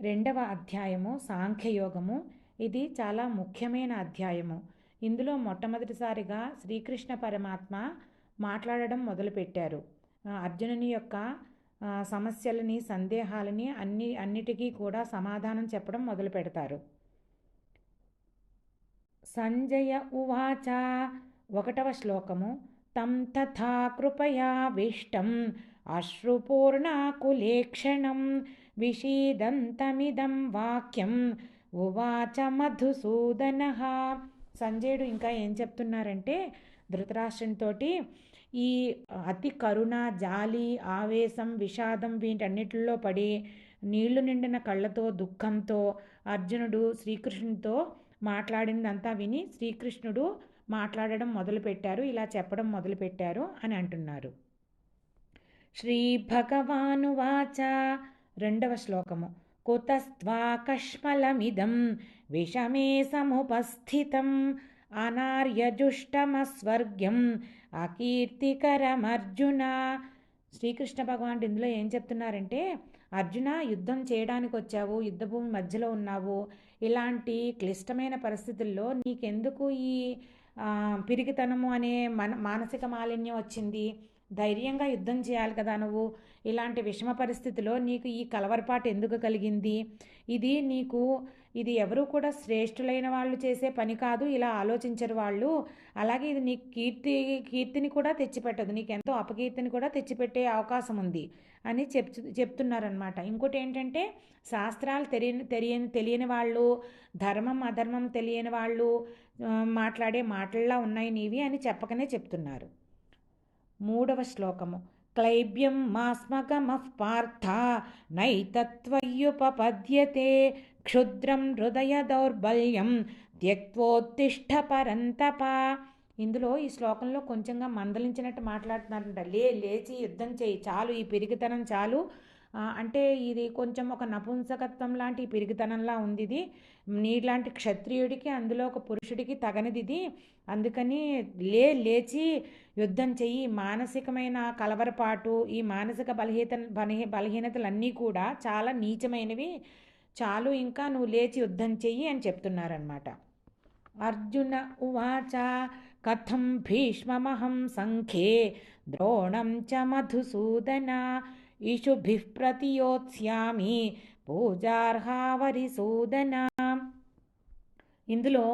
రెండవ అధ్యాయము సాంఖ్యయోగము. ఇది చాలా ముఖ్యమైన అధ్యాయము. ఇందులో మొట్టమొదటిసారిగా శ్రీకృష్ణ పరమాత్మ మాట్లాడడం మొదలుపెట్టారు. అర్జునుని యొక్క సమస్యలని సందేహాలని అన్ని అన్నిటికీ కూడా సమాధానం చెప్పడం మొదలు పెడతారు సంజయ ఉవాచ ఒకటవ శ్లోకము. తం తథా కృపయావిష్టం అశ్రుపూర్ణాకులేక్షణం విషీదంతమిదం వాక్యం ఉవాచ మధుసూదన సంజయుడు ఇంకా ఏం చెప్తున్నారంటే ధృతరాష్ట్రంతో ఈ అతి కరుణ జాలి ఆవేశం విషాదం వీటన్నిటిలో పడి నీళ్ళు నిండిన కళ్ళతో దుఃఖంతో అర్జునుడు శ్రీకృష్ణునితో మాట్లాడిందంతా విని శ్రీకృష్ణుడు మాట్లాడడం మొదలుపెట్టారు ఇలా చెప్పడం మొదలుపెట్టారు అని అంటున్నారు. శ్రీ భగవానువాచ రెండవ శ్లోకము. కుతస్త్వాకష్మలమిదం విషమే సముపస్థితం అనార్యజుష్టమస్వర్గ్యం అకీర్తికరమర్జున. శ్రీకృష్ణ భగవానుడు ఇందులో ఏం చెప్తున్నారంటే అర్జున యుద్ధం చేయడానికి వచ్చావు యుద్ధభూమి మధ్యలో ఉన్నావు. ఇలాంటి క్లిష్టమైన పరిస్థితుల్లో నీకెందుకు ఈ పిరిగితనము అనే మన మానసిక మాలిన్యం వచ్చింది? ధైర్యంగా యుద్ధం చేయాలి కదా నువ్వు. ఇలాంటి విషమ పరిస్థితిలో నీకు ఈ కలవరపాటు ఎందుకు కలిగింది? ఇది నీకు ఇది ఎవరు కూడా శ్రేష్ఠులైన వాళ్ళు చేసే పని కాదు ఇలా ఆలోచించరు వాళ్ళు. అలాగే ఇది నీ కీర్తి కీర్తిని కూడా తెచ్చిపెట్టదు. నీకు ఎంతో అపకీర్తిని కూడా తెచ్చిపెట్టే అవకాశం ఉంది అని చెప్ చెప్తున్నారనమాట ఇంకోటి ఏంటంటే శాస్త్రాలు తెలియని తెలియని తెలియని వాళ్ళు ధర్మం అధర్మం తెలియని వాళ్ళు మాట్లాడే మాటల్లా ఉన్నాయి నీవి అని చెప్పకనే చెప్తున్నారు. మూడవ శ్లోకము. క్లైబ్యం మాస్మగమః పార్థ నైతత్వయ్యుపపద్యతే క్షుద్రం హృదయ దౌర్బల్యం త్యక్వోత్తిష్ట పరంతప. ఇందులో ఈ శ్లోకంలో కొంచెంగా మందలించినట్టు మాట్లాడుతున్నారంట. లే లేచి యుద్ధం చేయి చాలు ఈ పెరిగితనం చాలు. అంటే ఇది కొంచెం ఒక నపుంసకత్వం లాంటి పిరిగితనంలా ఉంది ఇది నీలాంటి క్షత్రియుడికి అందులో ఒక పురుషుడికి తగనిది ఇది అందుకని లే లేచి యుద్ధం చెయ్యి. మానసికమైన కలవరపాటు ఈ మానసిక బలహీత బలహీ బలహీనతలన్నీ కూడా చాలా నీచమైనవి. చాలు ఇంకా నువ్వు లేచి యుద్ధం చెయ్యి అని చెప్తున్నారనమాట అర్జున ఉవాచ కథం భీష్మమహం సంఖ్యే ద్రోణం చ మధుసూదన ఇషుభిః ప్రతియోత్స్యామి పూజార్హావరిసూదన. ఇందులో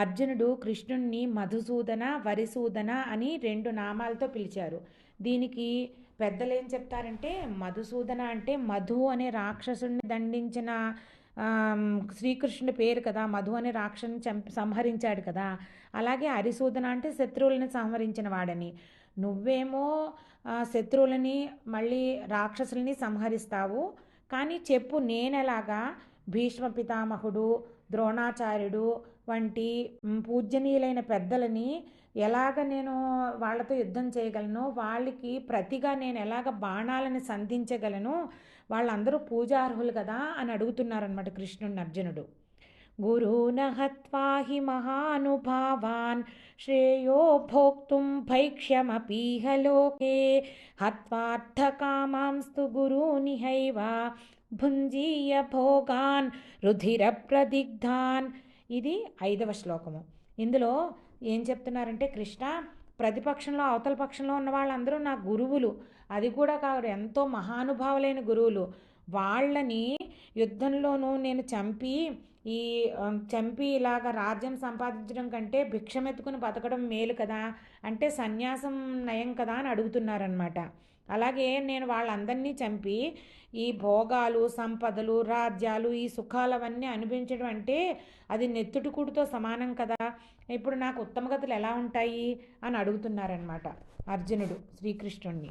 అర్జునుడు కృష్ణుణ్ణి మధుసూదన వరిసూదన అని రెండు నామాలతో పిలిచారు. దీనికి పెద్దలు ఏం చెప్తారంటే మధుసూదన అంటే మధు అనే రాక్షసుడిని దండించిన శ్రీకృష్ణుడి పేరు కదా మధు అనే రాక్షసుని చంపి సంహరించాడు కదా. అలాగే హరిసూదన అంటే శత్రువులను సంహరించిన వాడని. నువ్వేమో శత్రువులని మళ్ళీ రాక్షసుల్ని సంహరిస్తావు. కానీ చెప్పు నేనెలాగా? భీష్మ పితామహుడు ద్రోణాచార్యుడు వంటి పూజనీయులైన పూజ్యనీయులైన పెద్దలని ఎలాగ నేను వాళ్ళతో యుద్ధం చేయగలను? వాళ్ళకి ప్రతిగా నేను ఎలాగ బాణాలను సంధించగలను? వాళ్ళందరూ పూజార్హులు కదా? అని అడుగుతున్నారనమాట కృష్ణుడు అర్జునుడు. గురూన హి మహానుభావాన్ శ్రేయో భోక్తుం భైక్ష్యమపీహ లోకే హత్వార్థకామాంస్తు గురూనిహైవ భుంజీయ భోగాన్ రుధిర ప్రదిగ్ధాన్ ఇది ఐదవ శ్లోకము. ఇందులో ఏం చెప్తున్నారంటే కృష్ణ ప్రతిపక్షంలో అవతల పక్షంలో ఉన్న వాళ్ళందరూ నా గురువులు. అది కూడా కాదు ఎంతో మహానుభావులైన గురువులు. వాళ్ళని యుద్ధంలోనూ నేను చంపి ఈ చంపి ఇలాగ రాజ్యం సంపాదించడం కంటే భిక్షమెత్తుకుని బతకడం మేలు కదా? అంటే సన్యాసం నయం కదా అని అడుగుతున్నారనమాట అలాగే నేను వాళ్ళందరినీ చంపి ఈ భోగాలు సంపదలు రాజ్యాలు ఈ సుఖాలు అవన్నీ అనిపించడం అంటే అది నెత్తుటికూడుతో సమానం కదా? ఇప్పుడు నాకు ఉత్తమగతులు ఎలా ఉంటాయి? అని అడుగుతున్నారనమాట అర్జునుడు శ్రీకృష్ణుణ్ణి.